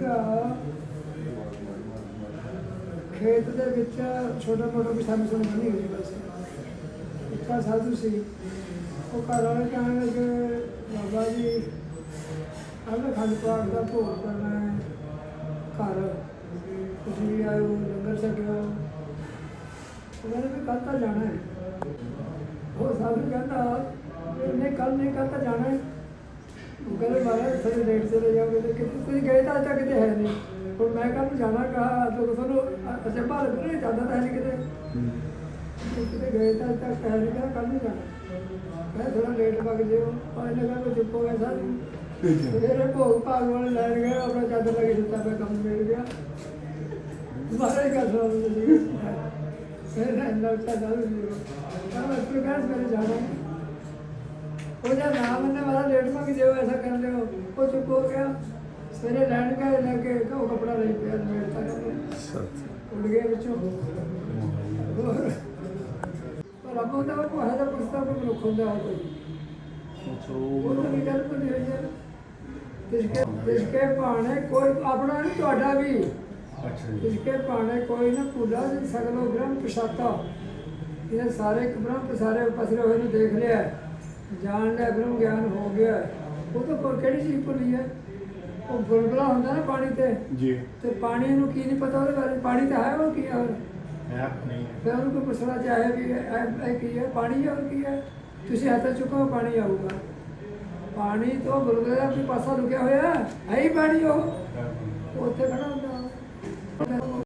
ਸੀਗਾ। ਖੇਤ ਦੇ ਵਿੱਚ ਛੋਟਾ ਮੋਟਾ ਵੀ ਸਾਨੂੰ ਸਮਝ ਨਹੀਂ ਹੋਈ ਬਸ। ਇੱਕਾ ਸਾਧੂ ਸੀ। ਉਹ ਘਰ ਵਾਲੇ ਕਹਿਣ ਲੱਗੇ, ਬਾਬਾ ਜੀ ਕੱਲ੍ਹ ਖੰਡ ਪਾਠ ਦਾ ਭੋਗ ਕਰਨਾ ਹੈ। ਘਰ, ਤੁਸੀਂ ਵੀ ਆਇਓ, ਲੰਗਰ ਛਕਿਓ। ਉਹਨਾਂ ਨੇ ਵੀ ਕੱਲ ਤਾਂ ਜਾਣਾ ਹੈ। ਉਹ ਸਾਧੂ ਕਹਿੰਦਾ ਵੀ ਨਹੀਂ ਕੱਲ ਨਹੀਂ, ਕੱਲ੍ਹ ਤਾਂ ਜਾਣਾ ਹੈ। ਕਹਿੰਦੇ ਮਹਾਰਾਜ ਥੋੜੇ ਲੇਟ ਚਲੇ ਜਾਓਗੇ ਤੇ ਕਿਤੇ ਤੁਸੀਂ ਗਏ ਤਾਂ ਅੱਜ ਕਿਤੇ ਹੈ ਨਹੀਂ ਹੁਣ ਮੈਂ ਕੱਲ ਜਾਣਾ ਕਹਾ ਤਾਂ ਤੁਹਾਨੂੰ ਅੱਛਾ ਬਾਹਰ ਨਹੀਂ ਜਾਂਦਾ ਤਾਂ ਹੈ ਨਹੀਂ ਕਿਤੇ। ਕਿਤੇ ਗਏ ਤਾਂ ਅੱਜ ਤੱਕ ਹੈ ਨਹੀਂ ਕੱਲ ਨਹੀਂ ਜਾਣਾ। ਮੈਂ ਥੋੜਾ ਲੇਟ ਵਗ ਜਿਓ ਪਰ ਇਹਨੇ ਕਹਿੰਦਾ ਕੋਈ ਚੁੱਪ ਹੋ ਗਿਆ ਸਾਰੀ ਮੇਰੇ ਭੋਗ ਭਾਗ ਵਾਲੇ ਲੈਣ ਗਏ ਆਪਣਾ ਚਾਦਰ ਲੱਗੇ ਸੁੱਤਾ ਪਿਆ ਕੰਮ ਮਿਲ ਗਿਆ। ਮਹਾਰਾਜ ਕਾ ਸਵਾਲ ਜੀ ਫਿਰ ਇੰਨਾ ਉੱਚਾ ਗੱਲ ਨਹੀਂ ਪਰ ਮੈਂ ਤੁਹਾਨੂੰ ਕਹਿੰਦਾ ਜਾਣਾ। ਉਹ ਜਦ ਨਾਮ ਨੇ ਵਾਲਾ ਲੇਟ ਮੰਗ ਜਿਓ ਐਸਾ ਕਰ ਲਿਓ ਉਹ ਚੁੱਪ ਹੋ ਗਿਆ। ਸਵੇਰੇ ਲੈਣ ਗਏ ਲੈ ਕੇ ਉਹ ਕਪੜਾ ਲਈ ਪਿਆ ਮੇੜ ਤੱਕ ਉੱਡ ਗਏ ਵਿੱਚੋਂ। ਪਰ ਰੱਬ ਹੁੰਦਾ ਉਹ ਹੈ ਤਾਂ ਪੁੱਛਦਾ ਕੋਈ ਮਨੁੱਖ ਹੁੰਦਾ ਹੈ ਕੋਈ। ਉਹ ਤਾਂ ਨਹੀਂ ਗੱਲ ਬਣੀ ਹੋਈ ਹੈ ਤਿਸਕੇ ਤਿਸਕੇ ਭਾਣੇ ਕੋਈ ਆਪਣਾ ਨਹੀਂ ਤੁਹਾਡਾ ਵੀ। ਤਿਸਕੇ ਭਾਣੇ ਕੋਈ ਨਾ ਭੁੱਲਾ ਜਿ ਸਗਲੋ ਬ੍ਰਹਮ ਪਛਾਤਾ। ਇਹ ਸਾਰੇ ਇੱਕ ਬ੍ਰਹਮ ਸਾਰੇ ਪਸਰੇ ਹੋਏ ਨੂੰ ਦੇਖ ਲਿਆ। ਜਾਣ ਲਿਆ ਬ੍ਰਹਮ ਗਿਆਨ ਹੋ ਗਿਆ। ਉਹ ਤਾਂ ਕੋਈ ਕਿਹੜੀ ਚੀਜ਼ ਭੁੱਲੀ ਹੈ ਉਹ ਬੁਲਬੁਲਾ ਹੁੰਦਾ ਨਾ ਪਾਣੀ ਤੇ। ਜੀ। ਤੇ ਪਾਣੀ ਨੂੰ ਕੀ ਨਹੀਂ ਪਤਾ ਉਹਦੇ ਬਾਰੇ। ਪਾਣੀ ਤਾਂ ਹੈ ਉਹ ਕੀ ਹੈ ਹੋਰ? ਹੈ ਨਹੀਂ। ਫਿਰ ਉਹਨੂੰ ਕੋਈ ਪੁੱਛਣਾ ਚਾਹੇ ਵੀ ਇਹ ਕੀ ਹੈ ਪਾਣੀ ਹੈ ਹੋਰ ਕੀ ਹੈ ਤੁਸੀਂ ਹੱਥ ਚੁੱਕੋ ਪਾਣੀ ਆਊਗਾ। ਪਾਣੀ ਤੋਂ ਬੁਲਬੁਲੇ ਦਾ ਵੀ ਪਾਸਾ ਲੁਕਿਆ ਹੋਇਆ। ਹੈ ਹੈ ਹੀ ਪਾਣੀ ਉਹ। ਉਹ ਉੱਥੇ ਖੜਾ ਹੁੰਦਾ।